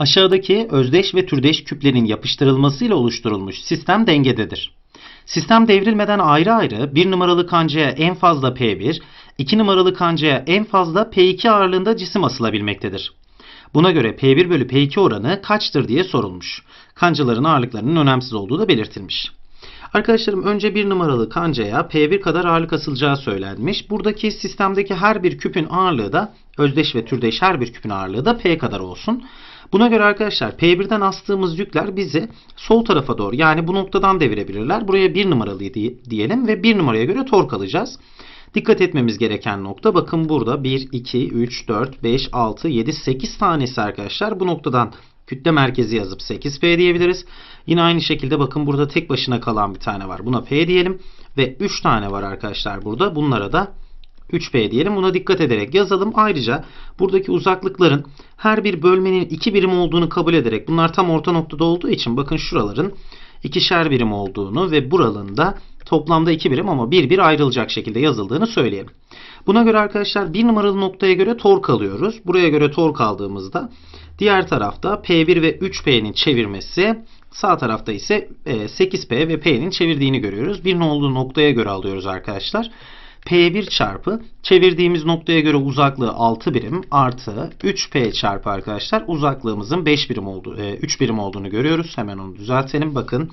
Aşağıdaki özdeş ve türdeş küplerin yapıştırılmasıyla oluşturulmuş sistem dengededir. Sistem devrilmeden ayrı ayrı 1 numaralı kancaya en fazla P1, 2 numaralı kancaya en fazla P2 ağırlığında cisim asılabilmektedir. Buna göre P1 bölü P2 oranı kaçtır diye sorulmuş. Kancaların ağırlıklarının önemsiz olduğu da belirtilmiş. Arkadaşlarım önce bir numaralı kancaya P1 kadar ağırlık asılacağı söylenmiş. Buradaki sistemdeki her bir küpün ağırlığı da özdeş ve türdeş her bir küpün ağırlığı da P kadar olsun. Buna göre arkadaşlar P1'den astığımız yükler bizi sol tarafa doğru yani bu noktadan devirebilirler. Buraya 1 numaralı diyelim ve 1 numaraya göre tork alacağız. Dikkat etmemiz gereken nokta bakın burada 1, 2, 3, 4, 5, 6, 7, 8 tanesi arkadaşlar. Bu noktadan kütle merkezi yazıp 8P diyebiliriz. Yine aynı şekilde bakın burada tek başına kalan bir tane var. Buna P diyelim. Ve 3 tane var arkadaşlar burada. Bunlara da 3P diyelim. Buna dikkat ederek yazalım. Ayrıca buradaki uzaklıkların her bir bölmenin 2 birim olduğunu kabul ederek bunlar tam orta noktada olduğu için bakın şuraların ikişer birim olduğunu ve buralın da toplamda 2 birim ama bir bir ayrılacak şekilde yazıldığını söyleyelim. Buna göre arkadaşlar bir numaralı noktaya göre tork alıyoruz. Buraya göre tork aldığımızda diğer tarafta P1 ve 3P'nin çevirmesi sağ tarafta ise 8P e, ve P'nin çevirdiğini görüyoruz. Bir nolu noktaya göre alıyoruz arkadaşlar. P1 çarpı çevirdiğimiz noktaya göre uzaklığı 6 birim artı 3P çarpı arkadaşlar uzaklığımızın 5 birim olduğu, 3 birim olduğunu görüyoruz. Hemen onu düzeltelim. Bakın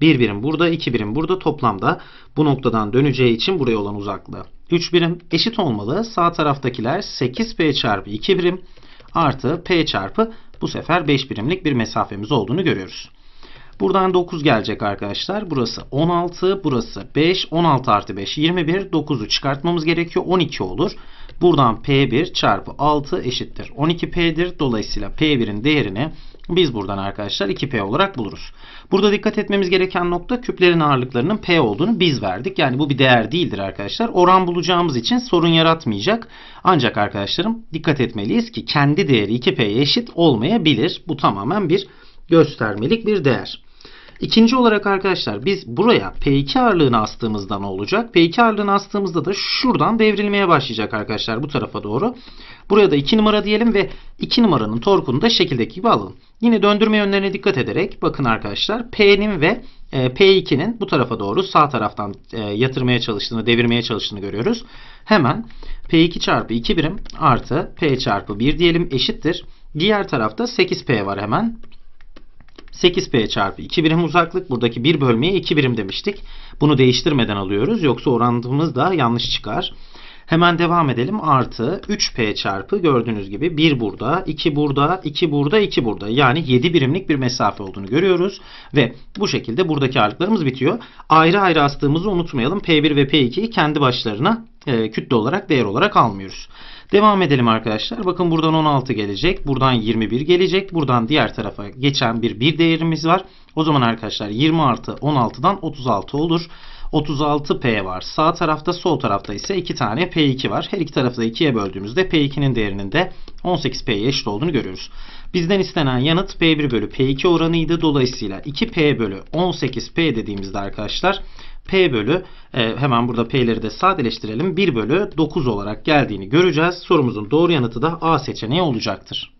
1 birim burada 2 birim burada toplamda bu noktadan döneceği için buraya olan uzaklığı 3 birim eşit olmalı. Sağ taraftakiler 8P çarpı 2 birim artı P çarpı bu sefer 5 birimlik bir mesafemiz olduğunu görüyoruz. Buradan 9 gelecek arkadaşlar. Burası 16, burası 5, 16 artı 5, 21, 9'u çıkartmamız gerekiyor. 12 olur. Buradan P1 çarpı 6 eşittir. 12P'dir. Dolayısıyla P1'in değerini biz buradan arkadaşlar 2P olarak buluruz. Burada dikkat etmemiz gereken nokta küplerin ağırlıklarının P olduğunu biz verdik. Yani bu bir değer değildir arkadaşlar. Oran bulacağımız için sorun yaratmayacak. Ancak arkadaşlarım dikkat etmeliyiz ki kendi değeri 2P'ye eşit olmayabilir. Bu tamamen bir göstermelik bir değer. İkinci olarak arkadaşlar biz buraya P2 ağırlığını astığımızda ne olacak? P2 ağırlığını astığımızda da şuradan devrilmeye başlayacak arkadaşlar bu tarafa doğru. Buraya da 2 numara diyelim ve 2 numaranın torkunu da şekildeki gibi alın. Yine döndürme yönlerine dikkat ederek bakın arkadaşlar P'nin ve e, P2'nin bu tarafa doğru sağ taraftan e, yatırmaya çalıştığını, devirmeye çalıştığını görüyoruz. Hemen P2 çarpı 2 birim artı P çarpı 1 diyelim eşittir. Diğer tarafta 8P var hemen. 8P çarpı 2 birim uzaklık. Buradaki 1 bölmeye 2 birim demiştik. Bunu değiştirmeden alıyoruz. Yoksa oranımız da yanlış çıkar. Hemen devam edelim. Artı 3P çarpı gördüğünüz gibi 1 burada, 2 burada, 2 burada, 2 burada. Yani 7 birimlik bir mesafe olduğunu görüyoruz. Ve bu şekilde buradaki ağırlıklarımız bitiyor. Ayrı ayrı astığımızı unutmayalım. P1 ve P2'yi kendi başlarına e, kütle olarak, değer olarak almıyoruz. Devam edelim arkadaşlar. Bakın buradan 16 gelecek. Buradan 21 gelecek. Buradan diğer tarafa geçen bir bir değerimiz var. O zaman arkadaşlar 20 artı 16'dan 36 olur. 36P var. Sağ tarafta sol tarafta ise 2 tane P2 var. Her iki tarafı da 2'ye böldüğümüzde P2'nin değerinin de 18P'ye eşit olduğunu görüyoruz. Bizden istenen yanıt P1 bölü P2 oranıydı. Dolayısıyla 2P bölü 18P dediğimizde arkadaşlar P bölü e, hemen burada P'leri de sadeleştirelim. 1 bölü 9 olarak geldiğini göreceğiz. Sorumuzun doğru yanıtı da A seçeneği olacaktır.